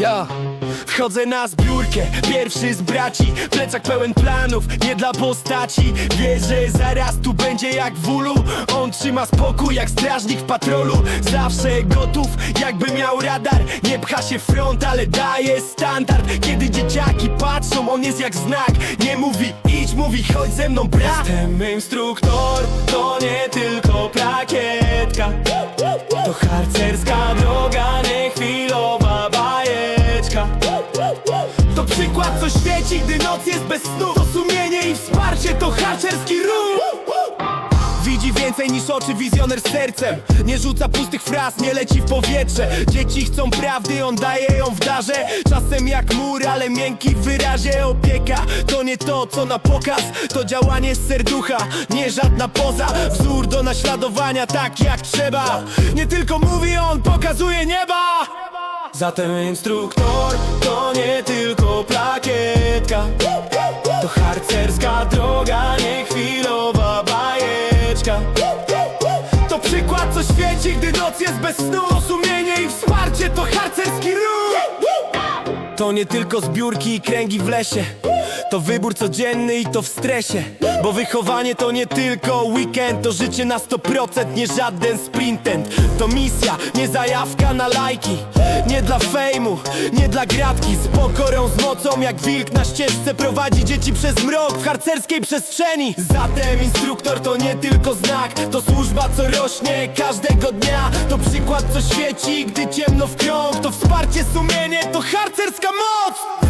Ja Wchodzę na zbiórkę, pierwszy z braci Plecak pełen planów, nie dla postaci. Wie, że zaraz tu będzie jak w ulu. On trzyma spokój jak strażnik w patrolu. Zawsze gotów, jakby miał radar. Nie pcha się front, ale daje standard. Kiedy dzieciaki patrzą, on jest jak znak. Nie mówi idź, mówi chodź ze mną brat. Jestem instruktor, to nie tylko plakietka. To harcerska droga, To przykład, co świeci, gdy noc jest bez snu. To sumienie i wsparcie, to harcerski ruch. Widzi więcej niż oczy, wizjoner z sercem. Nie rzuca pustych fraz, nie leci w powietrze. Dzieci chcą prawdy, on daje ją w darze. Czasem jak mur, ale miękki w wyrazie. Opieka to nie to, co na pokaz. To działanie z serducha, nie żadna poza. Wzór do naśladowania, tak jak trzeba. Nie tylko mówi on, pokazuje nieba Zatem instruktor to nie tylko plakietka. To harcerska droga, nie chwilowa bajeczka. To przykład, co świeci, gdy noc jest bez snu. To sumienie i wsparcie, to harcerski ruch. To nie tylko zbiórki i kręgi w lesie to wybór codzienny i to w stresie Bo wychowanie to nie tylko weekend To życie na 100%, nie żaden sprintent. To misja, nie zajawka na lajki Nie dla fejmu, nie dla gratki. Z pokorą, z mocą jak wilk na ścieżce Prowadzi dzieci przez mrok w harcerskiej przestrzeni. Zatem instruktor to nie tylko znak To służba co rośnie każdego dnia. To przykład co świeci, gdy ciemno w krąg. To wsparcie, sumienie, to harcerska moc